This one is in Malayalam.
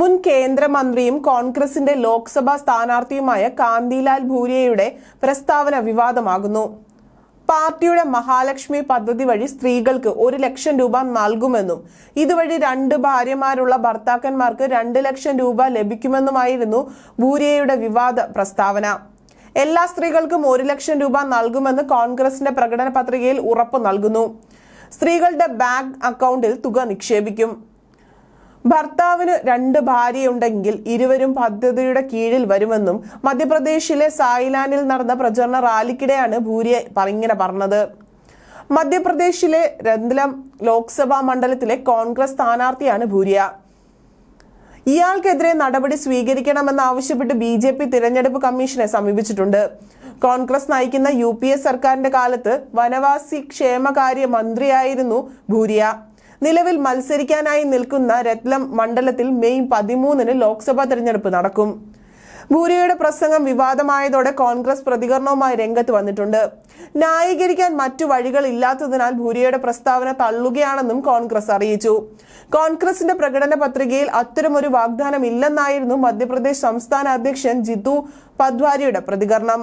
മുൻ കേന്ദ്രമന്ത്രിയും കോൺഗ്രസിന്റെ ലോക്സഭാ സ്ഥാനാർത്ഥിയുമായ കാന്തിലാൽ ഭൂരിയയുടെ പ്രസ്താവന വിവാദമാകുന്നു. പാർട്ടിയുടെ മഹാലക്ഷ്മി പദ്ധതി വഴി സ്ത്രീകൾക്ക് ഒരു ലക്ഷം രൂപ നൽകുമെന്നും ഇതുവഴി രണ്ട് ഭാര്യമാരുള്ള ഭർത്താക്കന്മാർക്ക് രണ്ട് ലക്ഷം രൂപ ലഭിക്കുമെന്നുമായിരുന്നു ഭൂരിയയുടെ വിവാദ പ്രസ്താവന. എല്ലാ സ്ത്രീകൾക്കും ഒരു ലക്ഷം രൂപ നൽകുമെന്ന് കോൺഗ്രസിന്റെ പ്രകടന പത്രികയിൽ ഉറപ്പ് നൽകുന്നു. സ്ത്രീകളുടെ ബാങ്ക് അക്കൗണ്ടിൽ തുക നിക്ഷേപിക്കും. ഭർത്താവിന് രണ്ട് ഭാര്യയുണ്ടെങ്കിൽ ഇരുവരും പദ്ധതിയുടെ കീഴിൽ വരുമെന്നും മധ്യപ്രദേശിലെ സായ്ലാനിൽ നടന്ന പ്രചരണ റാലിക്കിടെയാണ് ഭൂരിയ ഇങ്ങനെ പറഞ്ഞത്. മധ്യപ്രദേശിലെ രന്ദ്ലം ലോക്സഭാ മണ്ഡലത്തിലെ കോൺഗ്രസ് സ്ഥാനാർത്ഥിയാണ് ഭൂരിയ. ഇയാൾക്കെതിരെ നടപടി സ്വീകരിക്കണമെന്നാവശ്യപ്പെട്ട് ബി ജെ പി തിരഞ്ഞെടുപ്പ് കമ്മീഷനെ സമീപിച്ചിട്ടുണ്ട്. കോൺഗ്രസ് നയിക്കുന്ന യു പി എ സർക്കാരിന്റെ കാലത്ത് വനവാസി ക്ഷേമകാര്യ മന്ത്രിയായിരുന്നു ഭൂരിയ. നിലവിൽ മത്സരിക്കാനായി നിൽക്കുന്ന രത്ലം മണ്ഡലത്തിൽ മെയ് പതിമൂന്നിന് ലോക്സഭാ തെരഞ്ഞെടുപ്പ് നടക്കും. ഭൂരിയുടെ പ്രസംഗം വിവാദമായതോടെ കോൺഗ്രസ് പ്രതികരണവുമായി രംഗത്ത് വന്നിട്ടുണ്ട്. ന്യായീകരിക്കാൻ മറ്റു വഴികൾ ഇല്ലാത്തതിനാൽ ഭൂരിയുടെ പ്രസ്താവന തള്ളുകയാണെന്നും കോൺഗ്രസ് അറിയിച്ചു. കോൺഗ്രസിന്റെ പ്രകടന പത്രികയിൽ അത്തരമൊരു വാഗ്ദാനം ഇല്ലെന്നായിരുന്നു മധ്യപ്രദേശ് സംസ്ഥാന അധ്യക്ഷൻ ജിതു പദ്വാരിയുടെ പ്രതികരണം.